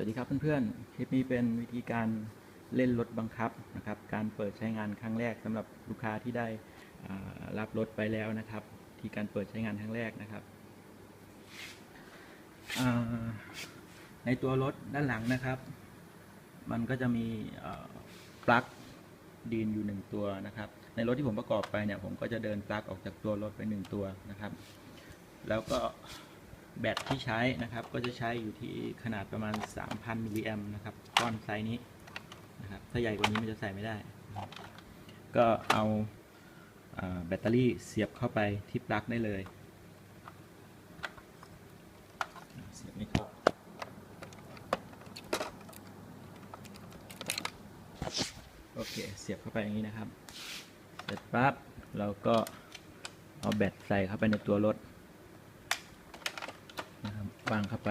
วัสดีครับเพื่อนๆ คลิปนี้เป็นวิธีการเล่นรถบังคับนะครับ การเปิดใช้งานครั้งแรกสำหรับลูกค้าที่ได้รับรถไปแล้วนะครับ ที่การเปิดใช้งานครั้งแรกนะครับ ในตัวรถด้านหลังนะครับ มันก็จะมีปลั๊กดีนอยู่หนึ่งตัวนะครับ ในรถที่ผมประกอบไปเนี่ยผมก็จะเดินปลั๊กออกจากตัวรถไปหนึ่งตัวนะครับ แล้วก็ แบตที่ใช้นะครับ ก็จะใช้อยู่ที่ขนาดประมาณ 3,000มิลลิแอมนะครับ ก้อนไซส์นี้นะครับ ถ้าใหญ่กว่านี้มันจะใส่ไม่ได้ ก็เอาแบตเตอรี่เสียบเข้าไปที่ปลั๊กได้เลย เสียบไม่เข้าโอเค เสียบเข้าไปอย่างนี้นะครับ เสร็จปั๊บ เราก็เอาแบตใส่เข้าไปในตัวรถ วางเข้าไป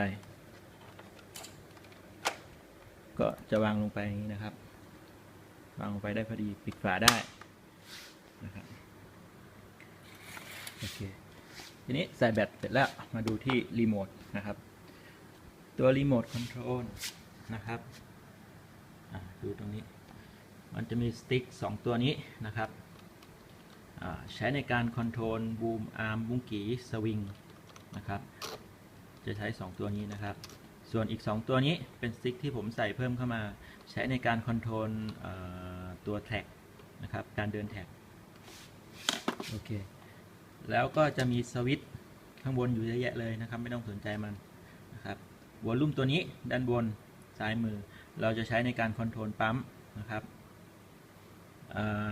ก็จะวางลงไปอย่างนี้นะครับ วางลงไปได้พอดีปิดฝาได้นะครับโอเคทีนี้ใส่แบตเสร็จแล้วมาดูที่รีโมทนะครับ ตัวรีโมทคอนโทรลนะครับดูตรงนี้ มันจะมีสติ๊ก2ตัวนี้นะครับใช้ในการคอนโทรลบูมอาร์มบุ้งกีสวิงนะครับ จะใช้ 2 ตัวนี้นะครับ ส่วนอีก 2 ตัวนี้เป็นสติ๊กที่ผมใส่เพิ่มเข้ามา ใช้ในการคอนโทรลเอ่อตัวแท็กนะครับ การเดินแท็กโอเค แล้วก็จะมีสวิตช์ข้างบนอยู่เยอะแยะเลยนะครับ ไม่ต้องสนใจมันนะครับวอลลุ่มตัวนี้ด้านบนซ้ายมือ เราจะใช้ในการคอนโทรลปั๊มนะครับอ่า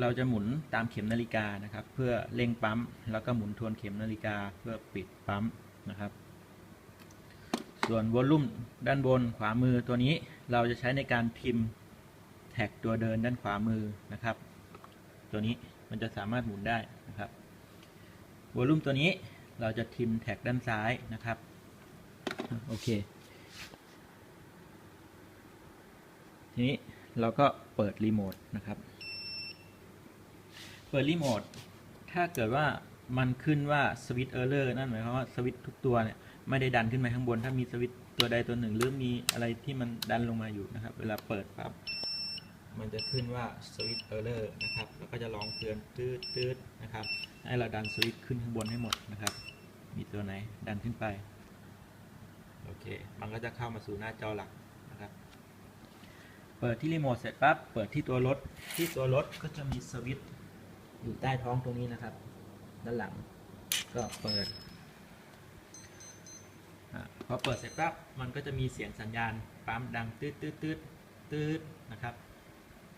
เราจะหมุนตามเข็มนาฬิกานะครับ เพื่อเร่งปั๊ม แล้วก็หมุนทวนเข็มนาฬิกาเพื่อปิดปั๊มนะครับ ส่วนวอลลุ่มด้านบนขวามือตัวนี้เราจะใช้ในการพิมพ์แท็กตัวเดินด้านขวามือนะครับ ตัวนี้มันจะสามารถหมุนได้นะครับวอลลุ่มตัวนี้เราจะทิมแท็กด้านซ้ายนะครับ โอเค ทีนี้เราก็เปิดรีโมทนะครับ เปิดรีโมทถ้าเกิดว่ามันขึ้นว่าสวิตช์เออร์เลอร์นั่นหมายความว่าสวิตช์ทุกตัวเนี่ยไม่ได้ดันขึ้นมาข้างบน ถ้ามีสวิตช์ตัวใดตัวหนึ่ง หรือมีอะไรที่มันดันลงมาอยู่นะครับ เวลาเปิดปั๊บมันจะขึ้นว่าสวิตช์เออร์เลอร์นะครับ แล้วก็จะร้องเตือนตืดตืดนะครับ ให้เราดันสวิตช์ขึ้นข้างบนให้หมดนะครับ มีตัวไหนดันขึ้นไป โอเค มันก็จะเข้ามาสู่หน้าจอหลักนะครับ เปิดที่รีโมทเสร็จปั๊บ เปิดที่ตัวรถ ที่ตัวรถก็จะมีสวิตช์ อยู่ใต้ท้องตรงนี้นะครับ ด้านหลังก็เปิดอพอเปิดเสร็จปั๊บมันก็จะมีเสียงสัญญาณปั๊มดังตืดตืดตืดตืดนะครับ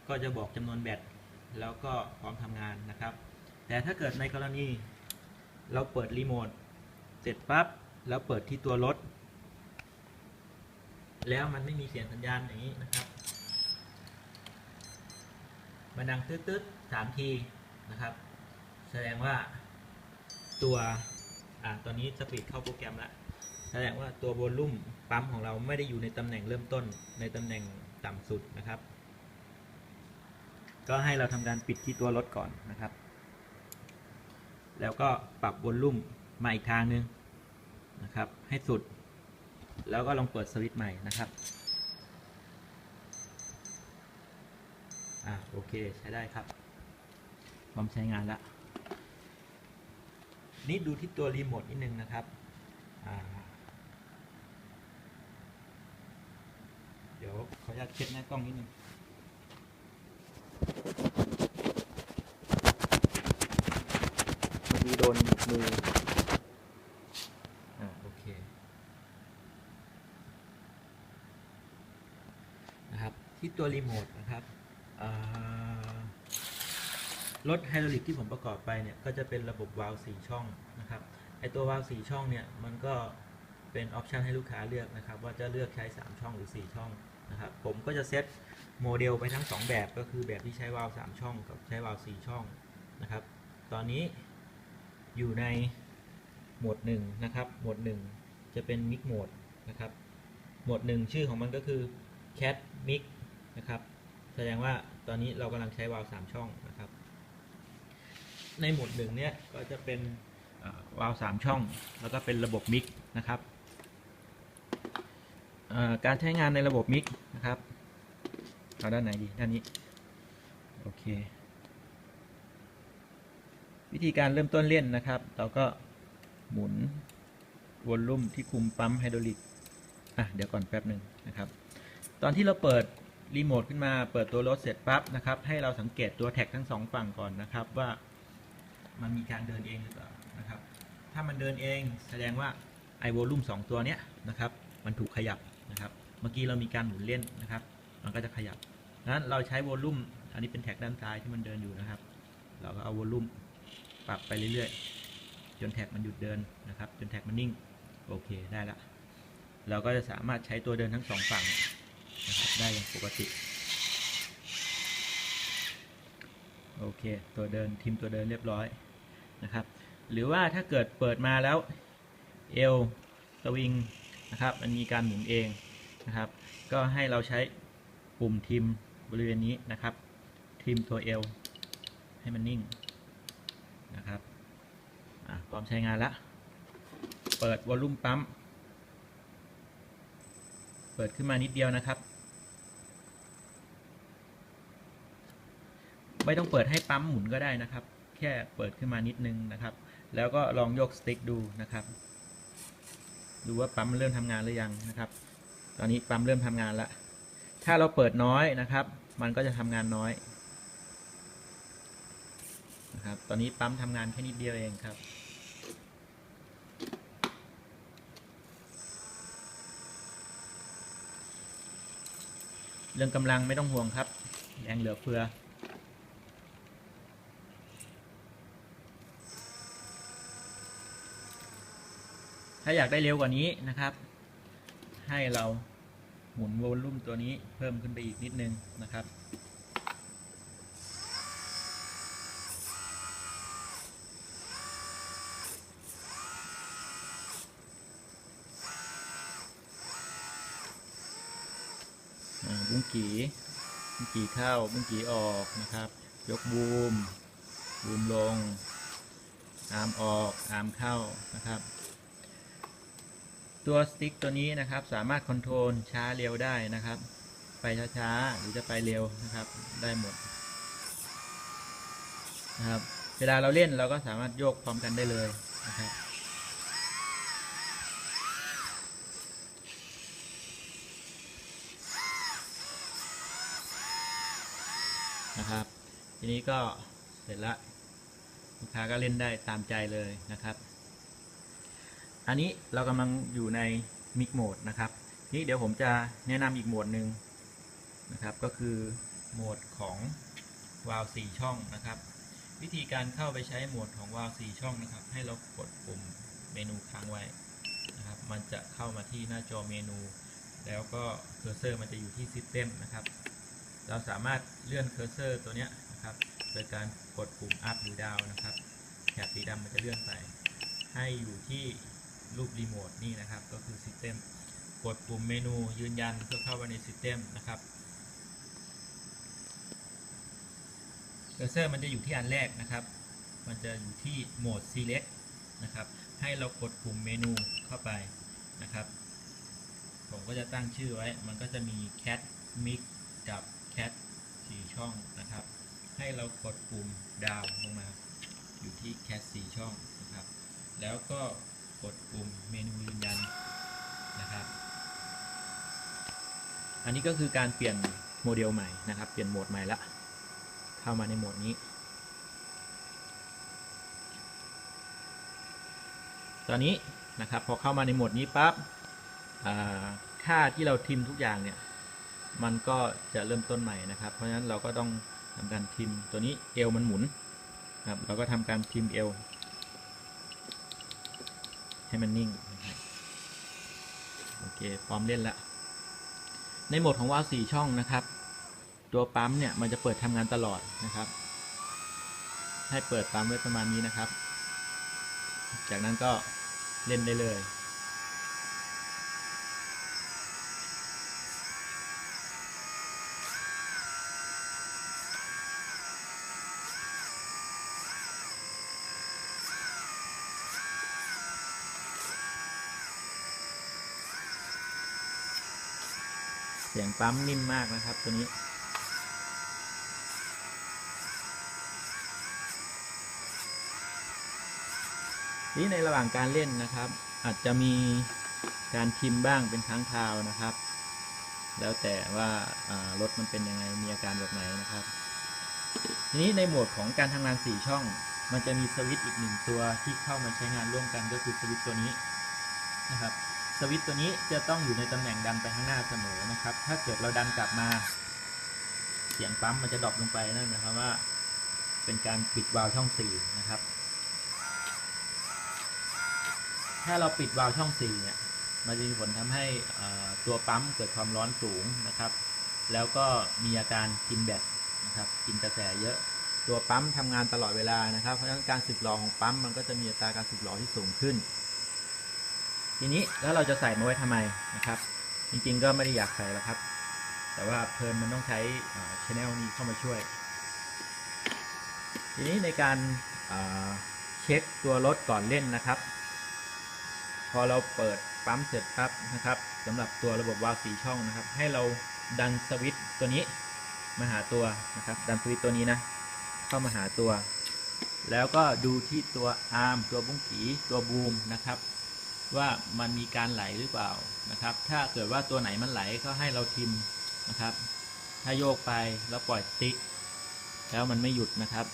ก็จะบอกจำนวนแบตแล้วก็พร้อมทำงานนะครับ แต่ถ้าเกิดในกรณีเราเปิดรีโมทเสร็จปั๊บแล้วเปิดที่ตัวรถ แล้วมันไม่มีเสียงสัญญาณอย่างนี้นะครับมันดังตืดๆสามที นะครับ แสดงว่าตัวอ่าตอนนี้สปีดเข้าโปรแกรมแล้วแสดงว่าตัวโวลลุ่มปั๊มของเราไม่ได้อยู่ในตำแหน่งเริ่มต้นในตำแหน่งต่ำสุดนะครับ ก็ให้เราทำการปิดที่ตัวรถก่อนนะครับ แล้วก็ปรับโวลลุ่มมาอีกทางหนึงนะครับ ให้สุด แล้วก็ลองเปิดสวิตช์ใหม่นะครับอ่าโอเคใช้ได้ครับ พร้อมใช้งานแล้วนี่ดูที่ตัวรีโมทนิดนึงนะครับอ่าเดี๋ยวขออนุญาตเช็ดหน้ากล้องนิดนึงมีโดนมืออ่าโอเค นะครับ ที่ตัวรีโมทนะครับอ่า รถไฮดรอลิกที่ผมประกอบไปเนี่ยก็จะเป็นระบบวาล์วสี่ช่องนะครับไอตัววาล์วสี่ช่องเนี่ยมันก็เป็นออปชันให้ลูกค้าเลือกนะครับว่าจะเลือกใช้ 3 ช่องหรือ 4 ช่องนะครับผมก็จะเซตโมเดลไปทั้ง 2 แบบก็คือแบบที่ใช้วาล์ว3ช่องกับใช้วาล์ว4ช่องนะครับ ตอนนี้อยู่ในโหมด1นะครับโหมด1 จะเป็นมิกโหมดนะครับโหมด1 ชื่อของมันก็คือ cat mix นะครับแสดงว่าตอนนี้เรากำลังใช้วาล์ว3ช่องนะครับ ในหมดหนึ่งเนี่ยก็จะเป็นวาล์วสามช่อง แล้วก็เป็นระบบมิกซ์นะครับ การใช้งานในระบบมิกนะครับเอาด้านไหนดีด้านนี้โอเค วิธีการเริ่มต้นเล่นนะครับ เราก็หมุนวอลลุ่มที่คุมปั๊มไฮดรอลิกอะเดี๋ยวก่อนแป๊บหนึ่งนะครับ ตอนที่เราเปิดรีโมทขึ้นมาเปิดตัวรถเสร็จปั๊บนะครับ ให้เราสังเกตตัวแท็กทั้งสองฝั่งก่อนนะครับว่า มันมีการเดินเองหรือเปล่านะครับ ถ้ามันเดินเองแสดงว่าไอวอลลุ่มสองตัวเนี้ยนะครับมันถูกขยับนะครับ เมื่อกี้เรามีการหมุนเล่นนะครับ มันก็จะขยับนั้นเราใช้วอลลุ่มอันนี้เป็นแท็กด้านซ้ายที่มันเดินอยู่นะครับ เราก็เอาวอลลุ่มปรับไปเรื่อยๆ จนแท็กมันหยุดเดินนะครับ จนแท็กมันนิ่ง โอเคได้ละ เราก็จะสามารถใช้ตัวเดินทั้งสองฝั่งนะครับได้อย่างปกติ โอเค ตัวเดินทีมตัวเดินเรียบร้อยนะครับ หรือว่าถ้าเกิดเปิดมาแล้วเอลสวิงนะครับ มันมีการหมุนเองนะครับ ก็ให้เราใช้ปุ่มทิมบริเวณนี้นะครับ ทิมตัวเอลให้มันนิ่งนะครับพร้อมใช้งานละ เปิดวอลลุ่มปั๊ม เปิดขึ้นมานิดเดียวนะครับ ไม่ต้องเปิดให้ปั๊มหมุนก็ได้นะครับ แค่เปิดขึ้นมานิดนึงนะครับ แล้วก็ลองยกสติ๊กดูนะครับ ดูว่าปั๊มเริ่มทำงานหรือยังนะครับ ตอนนี้ปั๊มเริ่มทำงานล้วถ้าเราเปิดน้อยนะครับ มันก็จะทำงานน้อยนะครับ ตอนนี้ปั๊มทำงานแค่นิดเดียวเองครับเรื่องกำลังไม่ต้องห่วงครับ แรงเหลือเฟือ ถ้าอยากได้เร็วกว่านี้นะครับ ให้เราหมุนวอลลุ่มตัวนี้เพิ่มขึ้นไปอีกนิดนึงนะครับ บุ้งกีบุ้งกีเข้าบุ้งกีออกนะครับ ยกบูม บูมลง อาร์มออก อาร์มเข้านะครับ ตัวสติ๊กตัวนี้นะครับสามารถคอนโทรลช้าเร็วได้นะครับ ไปช้าๆหรือจะไปเร็วนะครับได้หมดนะครับเวลาเราเล่นเราก็สามารถโยกพร้อมกันได้เลยนะครับนะครับ ทีนี้ก็เสร็จละลูกค้าก็เล่นได้ตามใจเลยนะครับ อันนี้เรากำลังอยู่ในมิกโหมดนะครับ นี่เดี๋ยวผมจะแนะนำอีกโหมดหนึ่งนะครับ ก็คือโหมดของวาล์ว4ช่องนะครับ วิธีการเข้าไปใช้โหมดของวาล์ว4ช่องนะครับ ให้เรากดปุ่มเมนูค้างไว้นะครับ มันจะเข้ามาที่หน้าจอเมนู แล้วก็เคอร์เซอร์มันจะอยู่ที่ System นะครับ เราสามารถเลื่อนเคอร์เซอร์ตัวเนี้ยนะครับโดยการกดปุ่ม up หรือ down นะครับแถบสีดำมันจะเลื่อนไปให้อยู่ที่ รูปรีโมทนี่นะครับ ก็คือ System กดปุ่มเมนูยืนยันเพื่อเข้าไปใน System นะครับเคอร์เซอร์มันจะอยู่ที่อันแรกนะครับ มันจะอยู่ที่โหมด Select นะครับ ให้เรากดปุ่มเมนูเข้าไปนะครับ ผมก็จะตั้งชื่อไว้ มันก็จะมี cat mix กับ cat สี่ช่องนะครับ ให้เรากดปุ่มดาวลงมา อยู่ที่ cat สี่ช่องนะครับ แล้วก็ กดปุ่มเมนูยืนยันนะครับ อันนี้ก็คือการเปลี่ยนโมเดลใหม่นะครับ เปลี่ยนโหมดใหม่ละ เข้ามาในโหมดนี้ ตอนนี้นะครับพอเข้ามาในโหมดนี้ปั๊บค่าที่เราทิมทุกอย่างเนี่ย มันก็จะเริ่มต้นใหม่นะครับ เพราะฉะนั้นเราก็ต้องทำการทิมตัวนี้เอวมันหมุนครับเราก็ทำการทิมเอว ให้มันนิ่ง โอเคพร้อมเล่นแล้ว ในโหมดของวาล์วสี่ช่องนะครับ ตัวปั๊มเนี่ยมันจะเปิดทำงานตลอดนะครับ ให้เปิดปั๊มไว้ประมาณนี้นะครับ จากนั้นก็เล่นได้เลย เสียงปั๊มนิ่มมากนะครับตัวนี้ นี่ในระหว่างการเล่นนะครับ อาจจะมีการพิมพ์บ้างเป็นครั้งคราวนะครับ แล้วแต่ว่ารถมันเป็นยังไงมีอาการแบบไหนนะครับ ทีนี้ในโหมดของการทำงาน4ช่อง มันจะมีสวิตช์อีกหนึ่งตัวที่เข้ามาใช้งานร่วมกันก็คือสวิตช์ตัวนี้นะครับ สวิตตัวนี้จะต้องอยู่ในตำแหน่งดันไปข้างหน้าเสมอนะครับ ถ้าเกิดเราดันกลับมา เสียงปั๊มมันจะดรอปลงไปนั่นหมายความว่า เป็นการปิดวาล์วช่อง4นะครับ ถ้าเราปิดวาล์วช่อง4เนี่ยมันจะมีผลทำให้ตัวปั๊มเกิดความร้อนสูงนะครับ แล้วก็มีอาการกินแบตนะครับ กินกระแสเยอะ ตัวปั๊มทำงานตลอดเวลานะครับ เพราะฉะนั้นการสึกหรอของปั๊มมันก็จะมีอัตราการสึกหรอที่สูงขึ้น ทีนี้แล้วเราจะใส่มาไว้ทำไมนะครับ จริงๆก็ไม่ได้อยากใส่แล้วครับ แต่ว่าเพลินมันต้องใช้ชแนลนี้เข้ามาช่วย ทีนี้ในการเช็คตัวรถก่อนเล่นนะครับ พอเราเปิดปั๊มเสร็จครับนะครับสำหรับตัวระบบวาล์วสีช่องนะครับ ให้เราดันสวิตตัวนี้มาหาตัวนะครับ ดันสวิตตัวนี้นะ เข้ามาหาตัว แล้วก็ดูที่ตัวอาร์มตัวบุ้งกีตัวบูมนะครับ ว่ามันมีการไหลหรือเปล่านะครับ ถ้าเกิดว่าตัวไหนมันไหลก็ให้เราทิมนะครับ ถ้าโยกไปแล้วปล่อยติ๊ก แล้วมันไม่หยุดนะครับ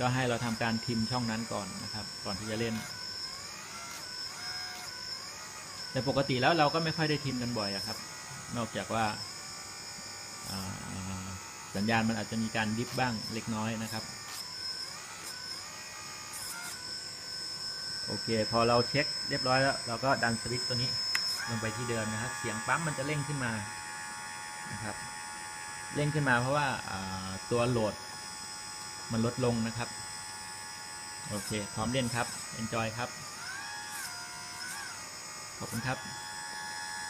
ก็ให้เราทำการทิมช่องนั้นก่อนนะครับ ก่อนที่จะเล่น แต่ปกติแล้วเราก็ไม่ค่อยได้ทิมกันบ่อยอครับ นอกจากว่าอ่าสัญญาณมันอาจจะมีการดิฟบ้างเล็กน้อยนะครับ โอเค พอเราเช็คเรียบร้อยแล้ว เราก็ดันสวิตช์ตัวนี้ลงไปที่เดิมนะครับ เสียงปั๊มมันจะเร่งขึ้นมานะครับเร่งขึ้นมาเพราะว่าตัวโหลดมันลดลงนะครับ โอเค พร้อมเล่นครับ enjoy ครับ ขอบคุณครับ